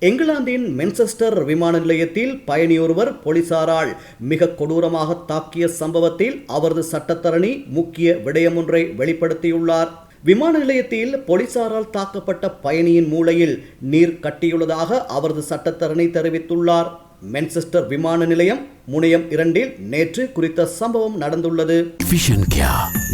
இங்கிலாந்தின் மென்செஸ்டர் விமான நிலையத்தில் பயணியொருவர் போலீசாரால் மிக கொடூரமாக தாக்கிய சம்பவத்தில் அவரது சட்டத்தரணி முக்கிய விடயமொன்றை வெளிப்படுத்தியுள்ளார். விமான நிலையத்தில் போலீசாரால் தாக்கப்பட்ட பயணியின் மூளையில் நீர் கட்டியுள்ளதாக அவரது சட்டத்தரணி தெரிவித்துள்ளார். மென்செஸ்டர் விமான நிலையம் முனையம் இரண்டில் நேற்று குறித்த சம்பவம் நடந்துள்ளது.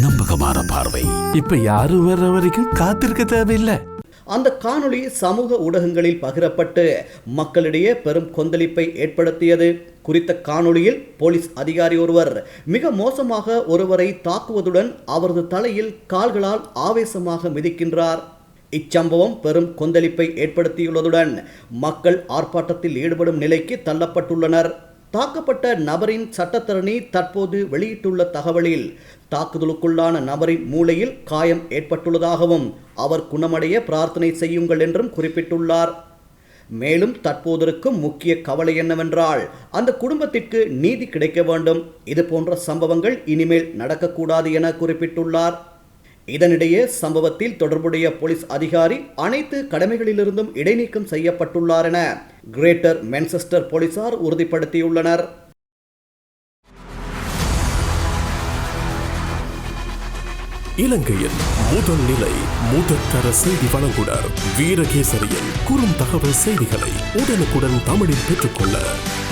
நம்பகமான பார்வை. இப்ப யாரும் வர்ற வரைக்கும் காத்திருக்க தேவையில்லை. அந்த காணொளி சமூக ஊடகங்களில் பகிரப்பட்டு மக்களிடையே பெரும் கொந்தளிப்பை ஏற்படுத்தியது. குறித்த காணொளியில் போலீஸ் அதிகாரி ஒருவர் மிக மோசமாக ஒருவரை தாக்குவதுடன் அவரது தலையில் கால்களால் ஆவேசமாக மிதிக்கின்றார். இச்சம்பவம் பெரும் கொந்தளிப்பை ஏற்படுத்தியுள்ளதுடன் மக்கள் ஆர்ப்பாட்டத்தில் ஈடுபடும் நிலைக்கு தள்ளப்பட்டுள்ளனர். தாக்கப்பட்ட நபரின் சட்டத்தரணி தற்போது வெளியிட்டுள்ள தகவலில் தாக்குதலுக்குள்ளான நபரின் மூளையில் காயம் ஏற்பட்டுள்ளதாகவும் அவர் குணமடைய பிரார்த்தனை செய்யுங்கள் என்றும் குறிப்பிட்டுள்ளார். மேலும் தற்போதிருக்கும் முக்கிய கவலை என்னவென்றால் அந்த குடும்பத்திற்கு நீதி கிடைக்க வேண்டும். இது போன்ற சம்பவங்கள் இனிமேல் நடக்கக்கூடாது என குறிப்பிட்டுள்ளார். இதனிடையே சம்பவத்தில் தொடர்புடைய போலீஸ் அதிகாரி அனைத்து கடமைகளிலிருந்தும் இடைநீக்கம் செய்யப்பட்டுள்ளார் என கிரேட்டர் மென்செஸ்டர் போலீசார் உறுதிப்படுத்தியுள்ளனர். இலங்கையின் முதல் நிலை முதற்கர செய்தி வழங்குனர் வீரகேசரியின் குறும் தகவல் செய்திகளை உடனுக்குடன் தமிழில் பெற்றுக்கொள்ள